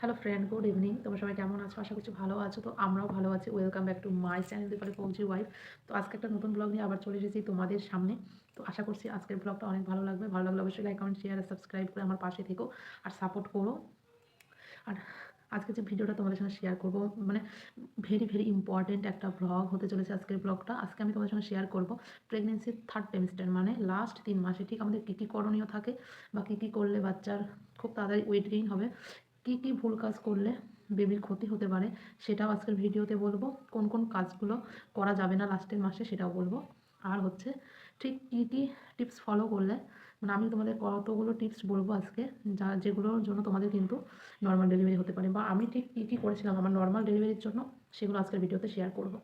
Hello friend good evening তোমরা সবাই কেমন আছো? আশা করছি ভালো আছো। তো আমরাও ভালো আছি। Welcome back to my channel Dipali Fauji wife তো আজকে একটা নতুন ব্লগ নিয়ে আবার চলে এসেছি তোমাদের সামনে। তো আশা করছি আজকের ব্লগটা অনেক ভালো লাগবে। ভালো লাগলে অবশ্যই লাইক কমেন্ট শেয়ার সাবস্ক্রাইব করে আমার পাশে থেকো আর সাপোর্ট করো। আর আজকে যে ভিডিওটা তোমাদের সঙ্গে শেয়ার করব মানে ভেরি ভেরি ইম্পর্টেন্ট একটা ব্লগ হতে চলেছে আজকের ব্লগটা আজকে আমি তোমাদের সঙ্গে শেয়ার করব প্রেগনেন্সির থার্ড টেমিস্টার মানে লাস্ট তিন মাসে। ঠিক আমাদের কী কী করণীয় থাকে বা কী কী করলে বাচ্চার খুব তাড়াতাড়ি ওয়েট গেইন হবে? কী কী ভুল কাজ করলে বেবির ক্ষতি হতে পারে সেটাও আজকের ভিডিওতে বলব। কোন কোন কাজগুলো করা যাবে না লাস্টের মাসে সেটাও বলব। আর হচ্ছে ঠিক কী কী টিপস ফলো করলে মানে আমি তোমাদের কতগুলো টিপস বলব আজকে, যা যেগুলোর জন্য তোমাদের কিন্তু নর্মাল ডেলিভারি হতে পারে বা আমি ঠিক কী কী করেছিলাম আমার নর্মাল ডেলিভারির জন্য সেগুলো আজকের ভিডিওতে শেয়ার করব।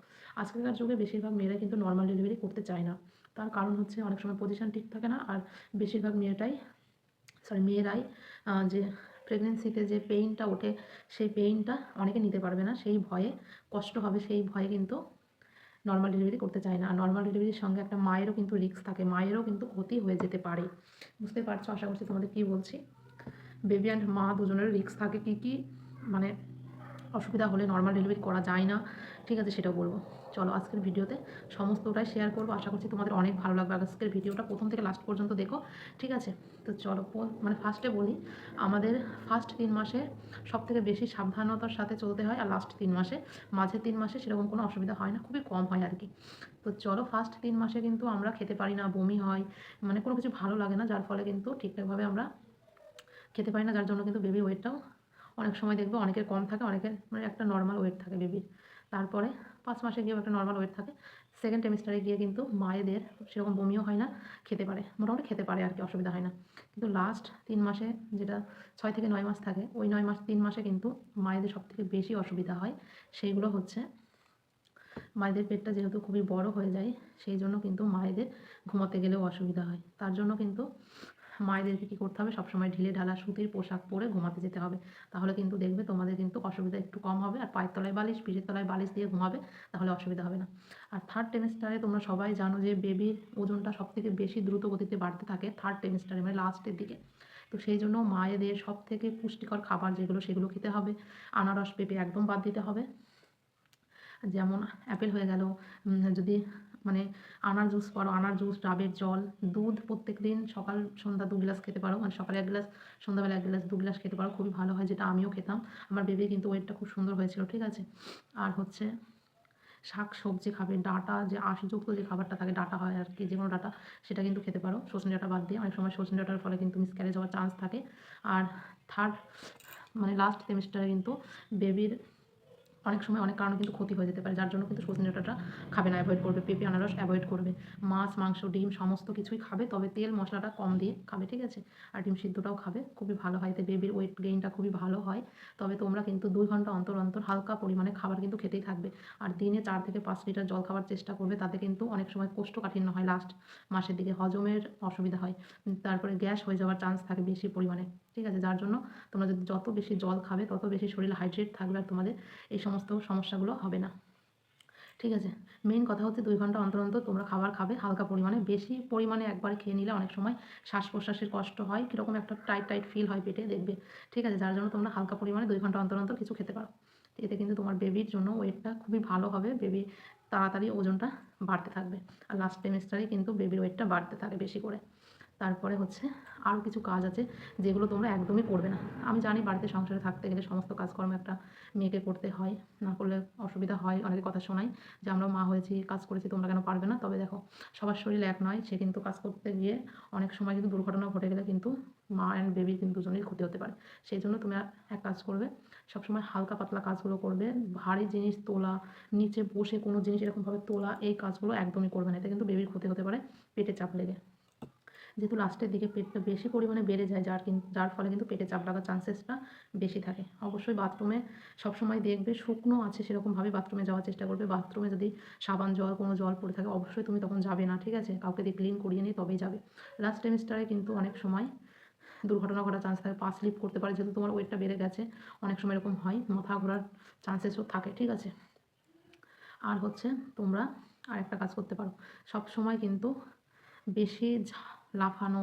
আজকালকার যুগে বেশিরভাগ মেয়েরা কিন্তু নর্মাল ডেলিভারি করতে চায় না। তার কারণ হচ্ছে অনেক সময় পজিশন ঠিক থাকে না আর বেশিরভাগ মেয়েটাই সরি মেয়েরাই যে প্রেগনেন্সিতে যে পেইনটা ওঠে, সেই পেইনটা অনেকে নিতে পারবে না। সেই ভয়ে, কষ্ট হবে, সেই ভয়ে কিন্তু নর্মাল ডেলিভারি করতে চায় না। আর নর্মাল ডেলিভারির সঙ্গে একটা মায়েরও কিন্তু রিস্ক থাকে। মায়েরও কিন্তু ক্ষতি হয়ে যেতে পারে। বুঝতে পারছ? আশা করছি তোমাদের কী বলছি? বেবি অ্যান্ড মা দুজনের রিস্ক থাকে। কী কী মানে অসুবিধা হলে নর্মাল ডেলিভারি করা যায় না। ঠিক আছে, সেটাও বলব। চলো আজকের ভিডিওতে সমস্তটাই শেয়ার করব। আশা করছি তোমাদের অনেক ভালো লাগবে আজকের ভিডিওটা। প্রথম থেকে লাস্ট পর্যন্ত দেখো। ঠিক আছে? তো চলো মানে ফার্স্টে বলি, আমাদের ফার্স্ট তিন মাসে সব থেকে বেশি সাবধানতার সাথে চলতে হয় আর লাস্ট তিন মাসে। মাঝে তিন মাসে সেরকম কোনো অসুবিধা হয় না, খুবই কম হয় আর কি তো চলো ফার্স্ট তিন মাসে কিন্তু আমরা খেতে পারি না, বমি হয় মানে কোনো কিছু ভালো লাগে না, যার ফলে কিন্তু ঠিকঠাকভাবে আমরা খেতে পারি না, যার জন্য কিন্তু বেবি ওয়েটটাও অনেক সময় দেখব অনেকের কম থাকে, অনেকের মানে একটা নর্মাল ওয়েট থাকে বেবির তারপরে পাঁচ মাসে গিয়েও একটা নর্মাল ওয়েট থাকে। সেকেন্ড সেমিস্টারে গিয়ে কিন্তু মায়েদের সেরকম বমিও হয় না, খেতে পারে। মোটামুটি খেতে পারে আর কি, অসুবিধা হয় না। কিন্তু লাস্ট তিন মাসে যেটা ছয় থেকে নয় মাস থাকে, ওই নয় মাস, তিন মাসে কিন্তু মায়েদের সব থেকে বেশি অসুবিধা হয়। সেইগুলো হচ্ছে মায়েদের পেটটা যেহেতু খুবই বড় হয়ে যায়, সেই জন্য কিন্তু মায়েদের ঘুমাতে গেলেও অসুবিধা হয়। তার জন্য কিন্তু মায়েদেরকে কী করতে হবে? সবসময় ঢিলে ঢালা সুতির পোশাক পরে ঘুমাতে যেতে হবে। তাহলে কিন্তু দেখবে তোমাদের কিন্তু অসুবিধা একটু কম হবে। আর পায়ের তলায় বালিশ, পিঠের তলায় বালিশ দিয়ে ঘুমাবে, তাহলে অসুবিধা হবে না। আর থার্ড টেমিস্টারে তোমরা সবাই জানো যে বেবির ওজনটা সব থেকে বেশি দ্রুত গতিতে বাড়তে থাকে থার্ড টেমিস্টারে মানে লাস্টের দিকে। তো সেই জন্য মায়েদের সব থেকে পুষ্টিকর খাবার যেগুলো, সেগুলো খেতে হবে। আনারস, পেঁপে একদম বাদ দিতে হবে। যেমন অ্যাপেল হয়ে গেল যদি মানে আনার জুস পারো, আনার জুস, ডাবের জল, দুধ প্রত্যেক দিন সকাল সন্ধ্যা দু গ্লাস খেতে পারো মানে সকালে এক গ্লাস, সন্ধ্যাবেলা এক গ্লাস, দু গ্লাস খেতে পারো, খুবই ভালো হয়, যেটা আমিও খেতাম। আমার বেবি কিন্তু ওয়েটটা খুব সুন্দর হয়েছিল, ঠিক আছে? আর হচ্ছে শাক সবজি খাবে, ডাটা, যে আঁশযুক্ত যে খাবারটা থাকে, ডাটা হয় আর কি, যে কোনো ডাটা, সেটা কিন্তু খেতে পারো সজনে ডাটা বাদ দিয়ে। অনেক সময় সজনে ডাটার ফলে কিন্তু মিসক্যারেজ হওয়ার চান্স থাকে। আর থার্ড মানে লাস্ট সেমিস্টারে কিন্তু বেবির অনেক সময় অনেক কারণে কিন্তু ক্ষতি হয়ে যেতে পারে, যার জন্য কিন্তু সজনে ডাঁটাটা খাবে না অ্যাভয়েড করবে, পেঁপে, আনারস অ্যাভয়েড করবে। মাছ, মাংস, ডিম সমস্ত কিছুই খাবে, তবে তেল, মশলাটা কম দিয়ে খাবে, ঠিক আছে? আর ডিম সিদ্ধটাও খাবে, খুবই ভালো হয়। এতে বেবির ওয়েট গেইনটা খুবই ভালো হয়। তবে তোমরা কিন্তু দুই ঘণ্টা অন্তর অন্তর হালকা পরিমাণে খাবার কিন্তু খেতেই থাকবে। আর দিনে চার থেকে পাঁচ লিটার জল খাওয়ার চেষ্টা করবে, তাতে কিন্তু অনেক সময় কোষ্ঠকাঠিন্য হয়। লাস্ট মাসের দিকে হজমের অসুবিধা হয়। তারপরে গ্যাস হয়ে যাওয়ার চান্স থাকে বেশি পরিমাণে। ঠিক আছে? যার জন্য তোমরা যদি যত বেশি জল খাবে, তত বেশি শরীর হাইড্রেট থাকবে আর তোমাদের এই সমস্ত সমস্যাগুলো হবে না। ঠিক আছে? মেইন কথা হচ্ছে দুই ঘণ্টা অন্তর অন্তর তোমরা খাবার খাবে, হালকা পরিমাণে। বেশি পরিমাণে একবারে খেয়ে নিলে অনেক সময় শ্বাস প্রশ্বাসের কষ্ট হয়, কীরকম একটা টাইট টাইট ফিল হয় পেটে, দেখবে। ঠিক আছে? যার জন্য তোমরা হালকা পরিমাণে দুই ঘণ্টা অন্তর অন্তর কিছু খেতে পারো। এতে কিন্তু তোমার বেবির জন্য ওয়েটটা খুবই ভালো হবে। বেবি তাড়াতাড়ি ওজনটা বাড়তে থাকবে। আর লাস্ট সেমিস্টারে কিন্তু বেবির ওয়েটটা বাড়তে থাকে বেশি করে। তারপরে হচ্ছে আরও কিছু কাজ আছে যেগুলো তোমরা একদমই করবে না। আমি জানি বাড়িতে সংসারে থাকতে গেলে সমস্ত কাজকর্ম একটা মেয়েকে করতে হয়, না করলে অসুবিধা হয়, অনেকে কথা শোনাই যে আমরা মা হয়েছি, কাজ করেছি, তোমরা কেন পারবে না? তবে দেখো, সবার শরীর এক নয়, সে কিন্তু কাজ করতে গিয়ে অনেক সময় কিন্তু দুর্ঘটনা ঘটে গেলে কিন্তু মা অ্যান্ড বেবির কিন্তু দুজনেরই ক্ষতি হতে পারে। সেই জন্য তুমি এক কাজ করবে, সবসময় হালকা পাতলা কাজগুলো করবে, ভারী জিনিস তোলা, নিচে বসে কোনো জিনিস এরকমভাবে তোলা, এই কাজগুলো একদমই করবে না। এতে কিন্তু বেবির ক্ষতি হতে পারে, পেটে চাপ লেগে। যেহেতু লাস্টের দিকে পেটটা বেশি পরিমাণে বেড়ে যায়, যার কিন্তু যার ফলে কিন্তু পেটে চাপ লাগার চান্সেসটা বেশি থাকে। অবশ্যই বাথরুমে সবসময় দেখবে শুকনো আছে সেরকমভাবে বাথরুমে যাওয়ার চেষ্টা করবে। বাথরুমে যদি সাবান জল, কোনো জল পড়ে থাকে, অবশ্যই তুমি তখন যাবে না, ঠিক আছে? কাউকে দিয়ে ক্লিন করিয়ে নিয়ে তবেই যাবে। লাস্ট সেমিস্টারে কিন্তু অনেক সময় দুর্ঘটনা ঘটার চান্স থাকে, পা স্লিপ করতে পারে, যেহেতু তোমার ওয়েটটা বেড়ে গেছে। অনেক সময় এরকম হয়, মাথা ঘোরার চান্সেসও থাকে, ঠিক আছে? আর হচ্ছে তোমরা আর একটা কাজ করতে পারো। সব সময় কিন্তু বেশি লাফানো,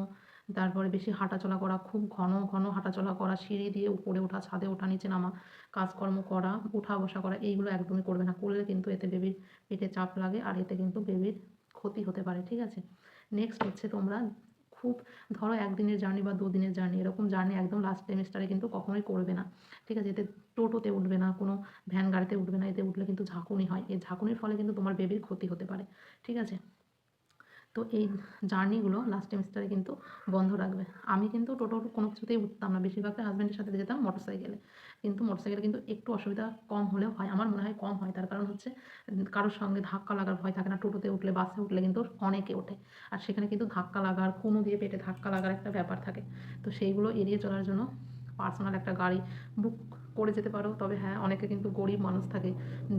তারপরে বেশি হাঁটাচলা করা, খুব ঘন ঘন হাঁটাচলা করা, সিঁড়ি দিয়ে উপরে ওঠা, ছাদে ওঠা, নিচে নামা, কাজকর্ম করা, উঠা বসা করা, এইগুলো একদমই করবে না। করলে কিন্তু এতে বেবির পেটে চাপ লাগে আর এতে কিন্তু বেবির ক্ষতি হতে পারে, ঠিক আছে? নেক্সট হচ্ছে তোমরা খুব, ধরো একদিনের জার্নি বা দুদিনের জার্নি এরকম জার্নি একদম লাস্ট সেমিস্টারে কিন্তু কখনোই করবে না, ঠিক আছে? এতে টোটোতে উঠবে না, কোনো ভ্যান গাড়িতে উঠবে না, এতে উঠলে কিন্তু ঝাঁকুনি হয়, এই ঝাঁকুনির ফলে কিন্তু তোমার বেবির ক্ষতি হতে পারে, ঠিক আছে? তো এই জার্নিগুলো লাস্ট সেমিস্টারে কিন্তু বন্ধ রাখবে। আমি কিন্তু টোটো কোনো কিছুতেই উঠতাম না। বেশিরভাগটা হাজব্যান্ডের সাথে যেতাম মোটর সাইকেলে কিন্তু মোটর সাইকেলে কিন্তু একটু অসুবিধা কম হলেও হয়। আমার মনে হয় কম হয়। তার কারণ হচ্ছে কারোর সঙ্গে ধাক্কা লাগার ভয় থাকে না। টোটোতে উঠলে, বাসে উঠলে কিন্তু অনেকে ওঠে। আর সেখানে কিন্তু ধাক্কা লাগার কোনো দিয়ে পেটে ধাক্কা লাগার একটা ব্যাপার থাকে। তো সেইগুলো এড়িয়ে চলার জন্য পার্সোনাল একটা গাড়ি বুক করে যেতে পারো। তবে হ্যাঁ অনেকে কিন্তু গরিব মানুষ থাকে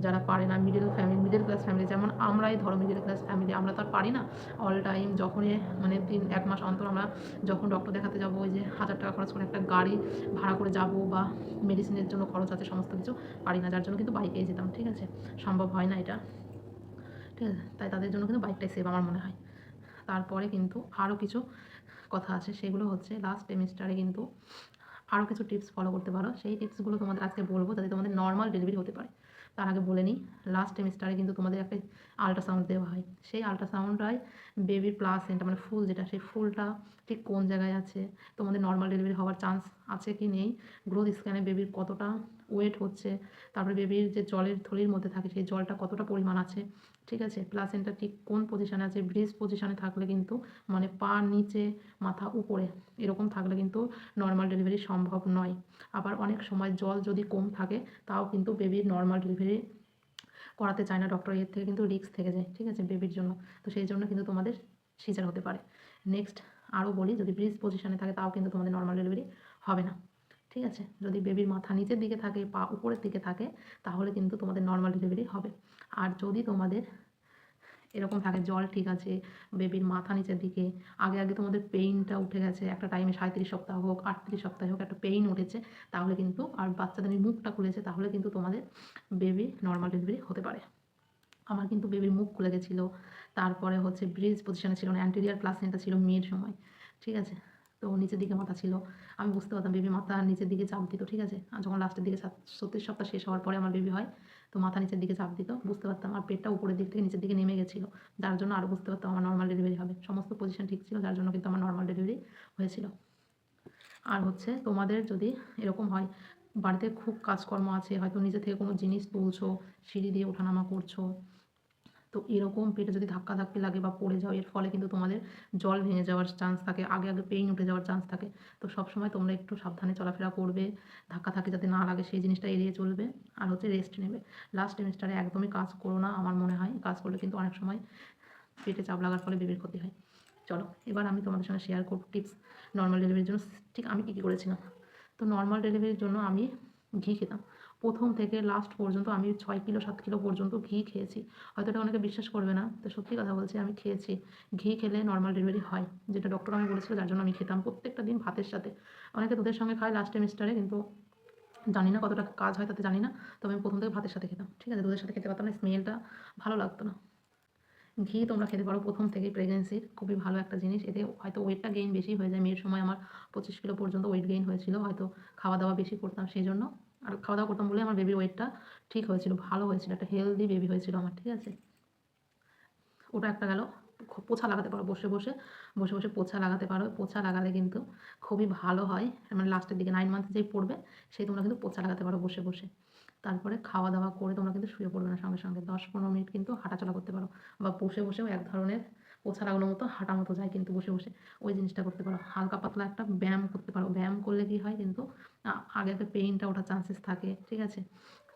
যারা পারে না। Middle family middle class family যেমন আমরাই ধরো মিডিল ক্লাস ফ্যামিলি আমরা তো আর পারি না। অল টাইম যখনই মানে তিন, এক মাস অন্তর আমরা যখন ডক্টর দেখাতে যাব, ওই যে হাজার টাকা খরচ করে একটা গাড়ি ভাড়া করে যাব বা মেডিসিনের জন্য খরচ আছে, সমস্ত কিছু পারি না। যার জন্য কিন্তু বাইকেই যেতাম, ঠিক আছে? সম্ভব হয় না এটা। ঠিক আছে? তাই তাদের জন্য কিন্তু বাইকটাই সেভ আমার মনে হয়। তারপরে কিন্তু আরও কিছু কথা আছে, সেগুলো হচ্ছে লাস্ট সেমিস্টারে কিন্তু আরও কিছু টিপস ফলো করতে পারো। সেই টিপসগুলো তোমাদের আজকে বলব যাতে তোমাদের নর্মাল ডেলিভারি হতে পারে। তার আগে বলে নিই লাস্ট সেমিস্টারে কিন্তু তোমাদের একটা আলট্রাসাউন্ড দেওয়া হয়। সেই আল্ট্রাসাউন্ডটাই বেবির প্লাসেন্টা মানে ফুল যেটা, সেই ফুলটা ঠিক কোন জায়গায় আছে, তোমাদের নর্মাল ডেলিভারি হওয়ার চান্স আছে কি নেই? গ্রোথ স্ক্যানে বেবির কতটা ওয়েট হচ্ছে, তারপরে বেবির যে জলের থলির মধ্যে থাকে, সেই জলটা কতটা পরিমাণ আছে, ঠিক আছে? প্লাসেন্টা ঠিক কোন পজিশানে আছে ব্রিজ পজিশানে থাকলে কিন্তু মানে পা নিচে, মাথা উপরে, এরকম থাকলে কিন্তু নর্মাল ডেলিভারি সম্ভব নয়। আবার অনেক সময় জল যদি কম থাকে, তাও কিন্তু বেবির নর্মাল ডেলিভারি করাতে চায় না ডক্টর এর থেকে কিন্তু রিস্ক থেকে যায়, ঠিক আছে বেবির জন্য। তো সেই জন্য কিন্তু তোমাদের সিজার হতে পারে। নেক্সট আরও বলি, যদি ব্রিজ পজিশানে থাকে, তাও কিন্তু তোমাদের নর্মাল ডেলিভারি হবে না। ঠিক আছে? যদি বেবির মাথা নিচের দিকে থাকে, পা উপরের দিকে থাকে, তাহলে কিন্তু তোমাদের নর্মাল ডেলিভারি হবে। আর যদি তোমাদের এরকম থাকে জল ঠিক আছে বেবির মাথা নিচের দিকে, আগে আগে তোমাদের পেইনটা উঠে গেছে, একটা টাইমে সাঁত্রিশ সপ্তাহ হোক, আটত্রিশ সপ্তাহ হোক, একটা পেইন উঠেছে, তাহলে কিন্তু আর বাচ্চাদের মুখটা খুলেছে, তাহলে কিন্তু তোমাদের বেবি নর্মাল ডেলিভারি হতে পারে। আমার কিন্তু বেবির মুখ খুলে গেছিল, তারপরে হচ্ছে ব্রিজ পজিশনে ছিল না অ্যান্টেরিয়ার প্লাসেন্টা ছিল মেয়ের সময়, ঠিক আছে? তো নিচের দিকে মাথা ছিল। আমি বুঝতে পারতাম বেবি মাথা নিচের দিকে চাপ দিত, ঠিক আছে? আর যখন লাস্টের দিকে ছত্রিশ সপ্তাহ শেষ হওয়ার পরে আমার বেবি হয়, তো মাথা নিচের দিকে চাপ দিত, বুঝতে পারতাম। আর পেটটা উপরের দিক থেকে নিচের দিকে নেমে গেছিল। যার জন্য আরও বুঝতে পারতাম আমার নর্মাল ডেলিভারি হবে। সমস্ত পজিশন ঠিক ছিল, যার জন্য কিন্তু আমার নর্মাল ডেলিভারি হয়েছিল। আর হচ্ছে তোমাদের যদি এরকম হয়, বাড়িতে খুব কাজকর্ম আছে, হয়তো নিজে থেকে কোনো জিনিস তুলছো, সিঁড়ি দিয়ে ওঠানামা করছ তো এরকম পেটে যদি ধাক্কা ধাক্কি লাগে বা পড়ে যাও, এর ফলে কিন্তু তোমাদের জল ভেঙে যাওয়ার চান্স থাকে, আগে আগে পেইন উঠে যাওয়ার চান্স থাকে। তো সবসময় তোমরা একটু সাবধানে চলাফেরা করবে, ধাক্কা ধাক্কি যাতে না লাগে সেই জিনিসটা এড়িয়ে চলবে আর হচ্ছে রেস্ট নেবে। লাস্ট সেমিস্টারে একদমই কাজ করো না, আমার মনে হয়। কাজ করলে কিন্তু অনেক সময় পেটে চাপ লাগার ফলে বেবির ক্ষতি হয়। চলো, এবার আমি তোমাদের সঙ্গে শেয়ার করব টিপস নর্মাল ডেলিভারির জন্য। ঠিক আমি কী কী করেছিলাম? তো নর্মাল ডেলিভারির জন্য আমি ঘি খেতাম। প্রথম থেকে লাস্ট পর্যন্ত আমি ছয় কিলো, সাত কিলো পর্যন্ত ঘি খেয়েছি। হয়তো এটা অনেকে বিশ্বাস করবে না, তো সত্যি কথা বলছি, আমি খেয়েছি। ঘি খেলে নর্মাল ডেলিভারি হয়, যেটা ডক্টর আমি বলেছিল, যার জন্য আমি খেতাম প্রত্যেকটা দিন ভাতের সাথে। অনেকে দুধের সঙ্গে খায় লাস্ট সেমিস্টারে কিন্তু জানি না কতটা কাজ হয়, তাতে জানি না, তবে আমি প্রথম থেকে ভাতের সাথে খেতাম। ঠিক আছে দুধের সাথে খেতে পারতাম না স্মেলটা ভালো লাগতো না। ঘি তোমরা খেতে পারো প্রথম থেকেই প্রেগনেন্সির খুবই ভালো একটা জিনিস, এতে হয়তো ওয়েটটা গেইন বেশি হয়ে যায়। মেয়ের সময় আমার পঁচিশ কিলো পর্যন্ত ওয়েট গেইন হয়েছিল, হয়তো খাওয়া দাওয়া বেশি করতাম, সেই জন্য আর খাওয়া দাওয়া করতাম বলে আমার বেবির ওয়েটটা ঠিক হয়েছিল, ভালো হয়েছিল, একটা হেলদি বেবি হয়েছিল আমার, ঠিক আছে? ওটা একটা গেল পোছা লাগাতে পারো, বসে বসে বসে বসে পোছা লাগাতে পারো, পোছা লাগালে কিন্তু খুবই ভালো হয় মানে লাস্টের দিকে নাইন মান্থ যেই পড়বে, সেই তোমরা কিন্তু পোছা লাগাতে পারো বসে বসে। তারপরে খাওয়া দাওয়া করে তোমরা কিন্তু শুয়ে পড়বে না, সঙ্গে সঙ্গে দশ পনেরো মিনিট কিন্তু হাঁটাচলা করতে পারো, বা বসে বসেও এক ধরনের পোছা লাগানোর মতো হাঁটা মতো যায় কিন্তু বসে বসে। ওই জিনিসটা করতে পারো। হালকা পাতলা একটা ব্যায়াম করতে পারো। ব্যায়াম করলে কি হয় কিন্তু আগে আগে পেইনটা ওঠার চান্সেস থাকে, ঠিক আছে?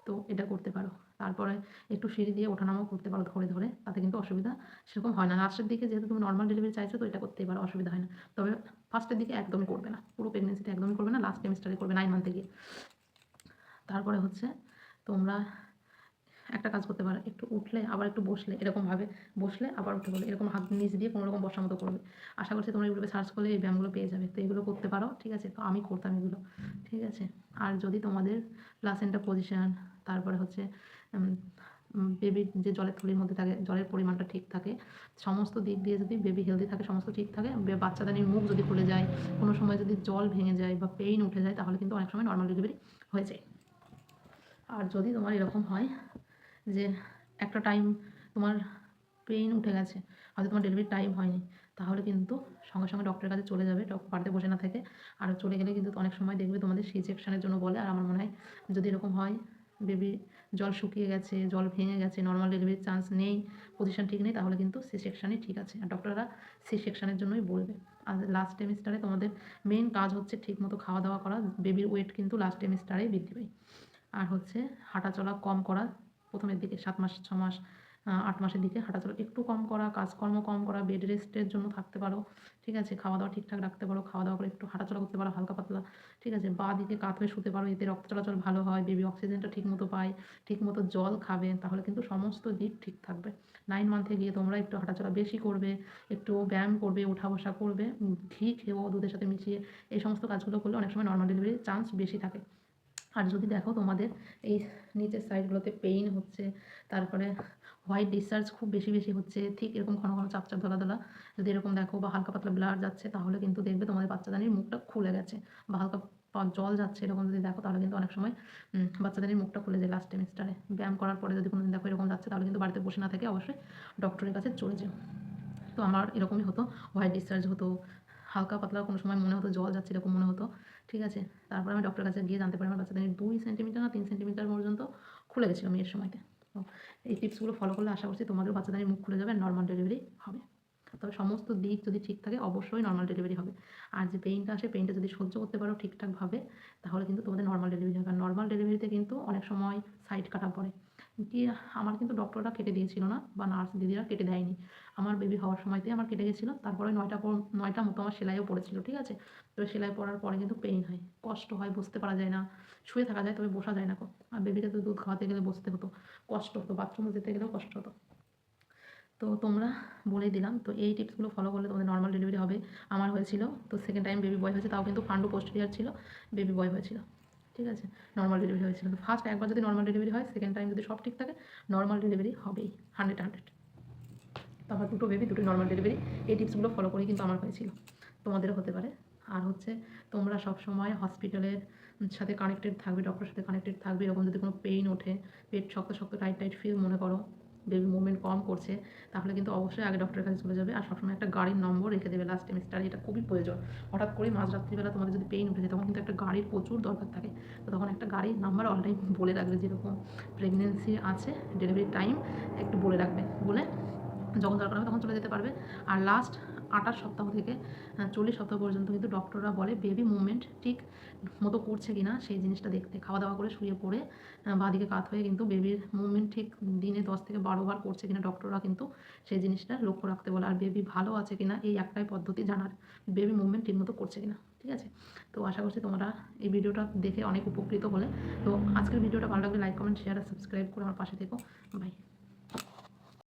তো এটা করতে পারো। তারপরে একটু সিঁড়ি দিয়ে ওঠানামাও করতে পারো ধরে ধরে। তাতে কিন্তু অসুবিধা সেরকম হয় না। লাস্টের দিকে যেহেতু তুমি নর্মাল ডেলিভারি চাইছো, তো এটা করতেই পারো, অসুবিধা হয় না। তবে ফার্স্টের দিকে একদমই করবে না। পুরো প্রেগনেন্সিটা একদমই করবে না। লাস্ট সেমিস্টারে করবে নাইন মান্থে গিয়ে। তারপরে হচ্ছে তোমরা একটা কাজ করতে পারো, একটু উঠলে আবার একটু বসলে, এরকমভাবে বসলে আবার উঠে বলে, এরকম হাত নিচ দিয়ে কোনো রকম বসার মতো করবে। আশা করছি তোমরা ইউটিউবে সার্চ করলে এই ব্যায়ামগুলো পেয়ে যাবে। তো এগুলো করতে পারো, ঠিক আছে? তো আমি করতাম এগুলো, ঠিক আছে? আর যদি তোমাদের প্লাসেন্টা পজিশান তারপরে হচ্ছে বেবির যে জলের থলির মধ্যে থাকে, জলের পরিমাণটা ঠিক থাকে, সমস্ত দিক দিয়ে যদি বেবি হেলদি থাকে, সমস্ত ঠিক থাকে বাচ্চাদানির মুখ যদি খুলে যায়, কোনো সময় যদি জল ভেঙে যায় বা পেইন উঠে যায়, তাহলে কিন্তু অনেক সময় নর্মাল ডেলিভারি হয়ে যায় আর যদি তোমার এরকম হয় যে একটা টাইম তোমার পেইন উঠে গেছে, হয়তো তোমার ডেলিভারি টাইম হয়নি, তাহলে কিন্তু সঙ্গে সঙ্গে ডক্টরের কাছে চলে যাবে বাড়িতে বসে না থেকে। আর চলে গেলে কিন্তু অনেক সময় দেখবে তোমাদের সি সেকশনের জন্য বলে। আর আমার মনে হয় যদি এরকম হয় বেবি জল শুকিয়ে গেছে, জল ভেঙে গেছে নর্মাল ডেলিভারির চান্স নেই পজিশন ঠিক নেই, তাহলে কিন্তু সি সেকশানই ঠিক আছে। আর ডক্টররা সি সেকশানের জন্যই বলবে। আর লাস্ট সেমিস্টারে তোমাদের মেন কাজ হচ্ছে ঠিকমতো খাওয়া দাওয়া করা বেবির ওয়েট কিন্তু লাস্ট সেমিস্টারেই বৃদ্ধি পায়। আর হচ্ছে হাঁটাচলা কম করা প্রথমের দিকে সাত মাস, ছ মাস আট মাসের দিকে হাঁটাচলা একটু কম করা, কাজকর্ম কম করা বেড রেস্টের জন্য থাকতে পারো, ঠিক আছে? খাওয়া দাওয়া ঠিকঠাক রাখতে পারো খাওয়া দাওয়া করে একটু হাঁটাচলা করতে পারো, হালকা পাতলা, ঠিক আছে? বা দিকে কাত হয়ে শুতে পারো, এতে রক্ত চলাচল ভালো হয় বেবি অক্সিজেনটা ঠিক মতো পায় ঠিক মতো জল খাবে, তাহলে কিন্তু সমস্ত দিক ঠিক থাকবে। নাইন মান্থে গিয়ে তোমরা একটু হাঁটাচলা বেশি করবে, একটু ব্যায়াম করবে, ওঠা বসা করবে, ঘি খেয়েও দুধের সাথে মিশিয়ে, এই সমস্ত কাজগুলো করলে অনেক সময় নর্মাল ডেলিভারির চান্স বেশি থাকে। আর যদি দেখো তোমাদের এই নিচের সাইডগুলোতে পেইন হচ্ছে তারপরে হোয়াইট ডিসচার্জ খুব বেশি বেশি হচ্ছে ঠিক এরকম ঘন ঘন চাপ চাপ দলা দলা যদি এরকম দেখো বা হালকা পাতলা ব্লাড যাচ্ছে তাহলে কিন্তু দেখবে তোমাদের বাচ্চাদানির মুখটা খুলে গেছে বা হালকা জল যাচ্ছে এরকম যদি দেখো তাহলে কিন্তু অনেক সময় উম, বাচ্চাদানির মুখটা খুলে যায় লাস্ট সেমিস্টারে ব্যায়াম করার পরে যদি কোনো দিন দেখো এরকম যাচ্ছে তাহলে কিন্তু বাড়িতে বসে না থেকে অবশ্যই ডক্টরের কাছে চলে যাও। তো আমার এরকমই হতো হোয়াইট ডিসচার্জ হতো হালকা পাতলা কোনো সময় মনে হতো জল যাচ্ছে এরকম মনে হতো। ঠিক আছে? তারপর আমি ডক্টরের কাছে গিয়ে জানতে পারি আমার বাচ্চাদের দুই সেন্টিমিটার না তিন সেন্টিমিটার পর্যন্ত খুলে গেছিল মেয়ের সময়তে। তো এই টিপসগুলো ফলো করলে আশা করছি তোমাদের বাচ্চাদের মুখ খুলে যাবে নর্মাল ডেলিভারি হবে। তবে সমস্ত দিক যদি ঠিক থাকে, অবশ্যই নর্মাল ডেলিভারি হবে। আর যে পেইনটা আসে পেইনটা যদি সহ্য করতে পারো ঠিকঠাকভাবে, তাহলে কিন্তু তোমাদের নর্মাল ডেলিভারি হবে। আর নর্মাল ডেলিভারিতে কিন্তু অনেক সময় সাইড কাটা পড়ে। কি আমার কিন্তু ডক্টররা কেটে দিয়েছিল না বা নার্স দিদিরা কেটে দেয়নি। আমার বেবি হওয়ার সময়তেই আমার কেটে গেছিল, তারপরে নয়টা নয়টা মতো আমার সেলাইও পড়েছিল, ঠিক আছে? তো সেলাই পড়ার পরে কিন্তু পেইন হয়, কষ্ট হয়, বসতে পারা যায় না, শুয়ে থাকা যায়, তবে বসা যায় না আর বেবিকে তো দুধ খাওয়াতে গেলে বসতে হতো, কষ্ট হতো বাথরুমে যেতে গেলেও কষ্ট হতো। তো তোমরা বলে দিলাম, তো এই টিপসগুলো ফলো করলে তোমাদের নর্মাল ডেলিভারি হবে। আমার হয়েছিল, তো সেকেন্ড টাইম বেবি বয় হয়েছে, তাও কিন্তু ফান্ডু পোস্ট ছিল বেবি বয় হয়েছিল। ঠিক আছে? নর্মাল ডেলিভারি হয়েছিল। তো ফার্স্ট একবার যদি নর্মাল ডেলিভারি হয় সেকেন্ড টাইম যদি সব ঠিক থাকে নর্মাল ডেলিভারি হবেই হান্ড্রেড হান্ড্রেড তো আমার দুটো বেবি দুটো নর্মাল ডেলিভারি এই টিপসগুলো ফলো করে কিন্তু আমার হয়েছিল। তোমাদেরও হতে পারে। আর হচ্ছে তোমরা সব সময় হসপিটালের সাথে কানেক্টেড থাকবে ডক্টরের সাথে কানেক্টেড থাকবে, এরকম যদি কোনো পেইন ওঠে, পেট শক্ত শক্ত টাইট টাইট ফিল মনে করো বেবি মুভমেন্ট কম করছে, তাহলে কিন্তু অবশ্যই আগে ডক্টরের কাছে চলে যাবে। আর সবসময় একটা গাড়ির নম্বর রেখে দেবে লাস্ট সেমিস্টারে এটা খুবই প্রয়োজন। হঠাৎ করে মাঝরাত্রিবেলা তোমাদের যদি পেইন উঠেছে তখন কিন্তু একটা গাড়ির প্রচুর দরকার থাকে। তো তখন একটা গাড়ির নাম্বার অলরেডি বলে রাখবে যেরকম প্রেগনেন্সি আছে ডেলিভারি টাইম একটু বলে রাখবে। বলে যখন দরকার হবে তখন চলে যেতে পারবে। আর লাস্ট আঠাশ সপ্তাহ থেকে চল্লিশ সপ্তাহ পর্যন্ত কিন্তু ডক্টররা বলে বেবি মুভমেন্ট ঠিক মতো করছে কি না সেই জিনিসটা দেখতে। খাওয়া দাওয়া করে শুয়ে পড়ে আহ, বাঁদিকে কাত হয়ে কিন্তু বেবির মুভমেন্ট ঠিক দিনে দশ থেকে বারো বার করছে কিনা ডক্টররা কিন্তু সেই জিনিসটা লক্ষ্য রাখতে বলে। আর বেবি ভালো আছে কিনা এই একটাই পদ্ধতি জানার বেবি মুভমেন্ট ঠিকমতো করছে কিনা ঠিক আছে? তো আশা করছি তোমরা এই ভিডিওটা দেখে অনেক উপকৃত হলে তো আজকের ভিডিওটা ভালো লাগলে লাইক কমেন্ট শেয়ার আর সাবস্ক্রাইব করে আমার পাশে থেকো। বাই